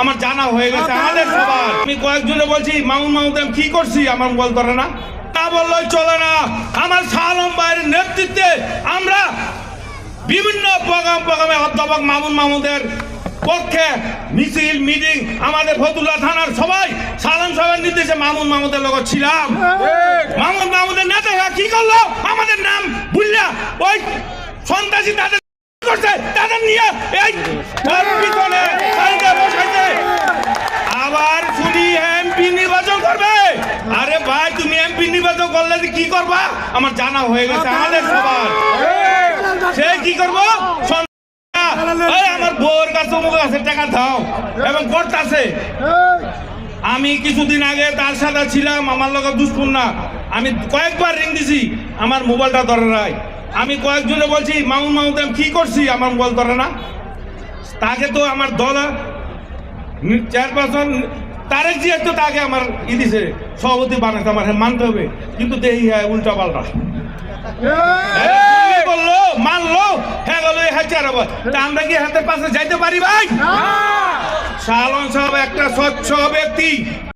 আমার জানা হয়ে গেছে আমাদের সবার। আমি কয়েকজনে বলছি মামুন মামুন কি করছি? আমার মোবাইল ধরে না। তা বললেই চলে না। আমার শালম ভাইয়ের নেতৃত্বে আমরা বিভিন্ন প্রোগ্রাম প্রোগ্রামে অধ্যাপক মামুন মামুদের পক্ষে মিছিল মিটিং আমাদের ফতুল্লা থানার সবাই সালাম সবার নির্দেশে মামুন মামুদের ছিলাম। মামুন মামুদের নেতা কি করল? আমাদের নাম বুঝলা ওই সন্ত্রাসী তাদের করছে, তাদের নিয়ে এই পিছনে বসাইছে। আবার শুনি এমপি নির্বাচন করবে? আরে ভাই, তুমি এমপি নির্বাচন করলে কি করবা? আমার জানা হয়ে গেছে, আমাদের সবার। সে কি করব? আমার বউর কাছে অমুক কাছে টাকা দাও, এবং করতেছে। আমি কিছুদিন আগে তার সাথে ছিলাম, আমার লোক দুষ্পুর না। আমি কয়েকবার রিং দিছি, আমার মোবাইলটা ধরে নাই। আমি কয়েকজনে বলছি মামুন মামুন আমি কি করছি আমার মোবাইল ধরে না। তাকে তো আমার দল চেয়ারপারসন তারেক জিয়া তো তাকে আমার ই দিছে সভাপতি বানাতে আমার হ্যাঁ মানতে হবে। কিন্তু দেখি হ্যাঁ উল্টা পাল্টা। হ্যাঁ, বলল? মানলো? হ্যাঁ গেলো হ্যাঁ চেয়ারবার তা আমরা কি হাতের পাশে যাইতে পারি ভাই? শালন সাহেব একটা স্বচ্ছ ব্যক্তি।